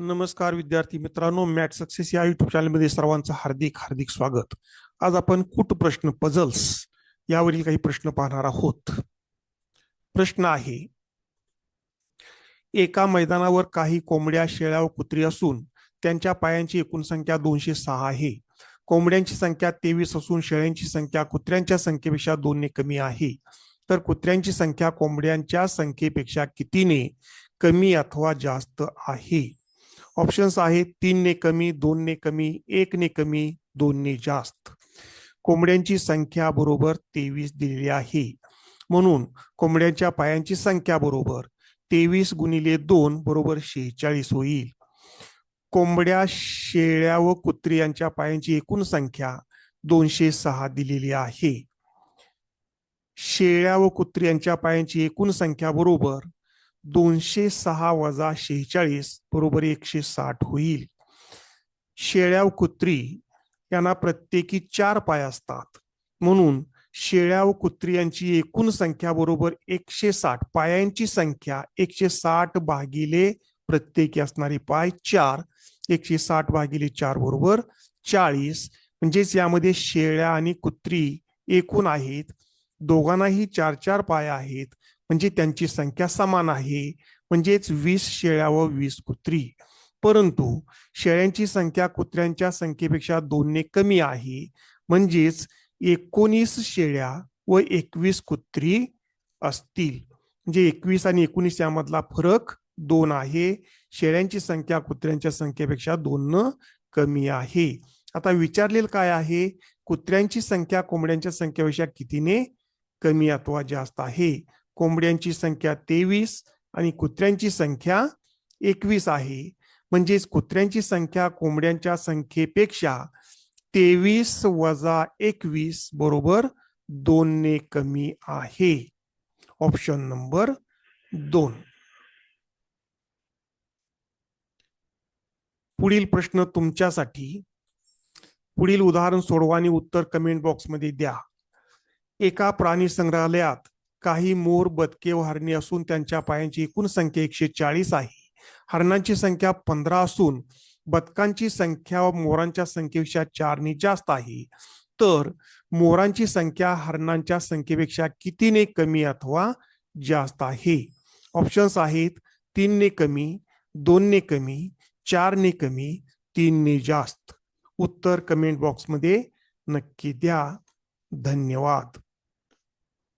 नमस्कार विद्यार्थी मित्रांनो मॅट सक्सेस या युट्यूब चॅनलमध्ये सर्वांचं हार्दिक हार्दिक स्वागत. आज आपण कुट प्रश्न पझल्स यावरील काही प्रश्न पाहणार आहोत. प्रश्न आहे एका मैदानावर काही कोंबड्या शेळ्या व कुत्री असून त्यांच्या पायांची एकूण संख्या दोनशे सहा आहे. कोंबड्यांची संख्या तेवीस असून शेळ्यांची संख्या कुत्र्यांच्या संख्येपेक्षा दोनने कमी आहे. तर कुत्र्यांची संख्या कोंबड्यांच्या संख्येपेक्षा कितीने कमी अथवा जास्त आहे? ऑप्शन्स आहेत तीनने कमी दोनने कमी एकने कमी दोनने जास्त. कोंबड्यांची संख्या बरोबर तेवीस दिलेली आहे. म्हणून कोंबड्यांच्या पायांची संख्या बरोबर तेवीस गुणिले दोन बरोबर शेहेचाळीस होईल. कोंबड्या शेळ्या व कुत्री यांच्या पायांची एकूण संख्या दोनशे सहा दिलेली आहे. शेळ्या व कुत्री यांच्या पायांची एकूण संख्या बरोबर दोनशे सहा वजा शेहेचाळीस बरोबर एकशे साठ होईल. शेळ्याव कुत्री यांना प्रत्येकी चार पाय असतात. म्हणून शेळ्या व कुत्री यांची एकूण संख्या बरोबर एकशे साठ पायांची संख्या एकशे साठ भागिले प्रत्येकी असणारी पाय चार एकशे साठ भागिले चार बरोबर चाळीस. म्हणजेच यामध्ये शेळ्या आणि कुत्री एकूण आहेत. दोघांनाही चार चार पाय आहेत. म्हणजे त्यांची संख्या समान आहे. म्हणजेच वीस शेळ्या व वीस कुत्री. परंतु शेळ्यांची संख्या कुत्र्यांच्या संख्येपेक्षा दोनने कमी आहे. म्हणजेच एकोणीस शेळ्या व एकवीस कुत्री असतील. म्हणजे एकवीस आणि एकोणीस यामधला फरक दोन आहे. शेळ्यांची संख्या कुत्र्यांच्या संख्येपेक्षा दोन कमी आहे. आता विचारलेलं काय आहे? कुत्र्यांची संख्या कोंबड्यांच्या संख्येपेक्षा कितीने कमी अथवा जास्त आहे? कोंबड्यांची संख्या तेवीस आणि कुत्र्यांची संख्या एकवीस आहे. म्हणजेच कुत्र्यांची संख्या कोंबड्यांच्या संख्येपेक्षा तेवीस वजा एकवीस बरोबर दोनने कमी आहे. ऑप्शन नंबर दोन. पुढील प्रश्न तुमच्यासाठी. पुढील उदाहरण सोडवा आणि उत्तर कमेंट बॉक्समध्ये द्या. एका प्राणी संग्रहालयात काही मोर बदके व असून त्यांच्या पायांची एकूण संख्या एकशे चाळीस आहे. हरणांची संख्या पंधरा असून बदकांची संख्या व मोरांच्या संख्येपेक्षा चारने जास्त आहे. तर मोरांची संख्या हरणांच्या संख्येपेक्षा कितीने कमी अथवा जास्त आहे? ऑप्शन्स आहेत तीनने कमी दोनने कमी चारने कमी तीनने जास्त. उत्तर कमेंट बॉक्समध्ये नक्की द्या. धन्यवाद.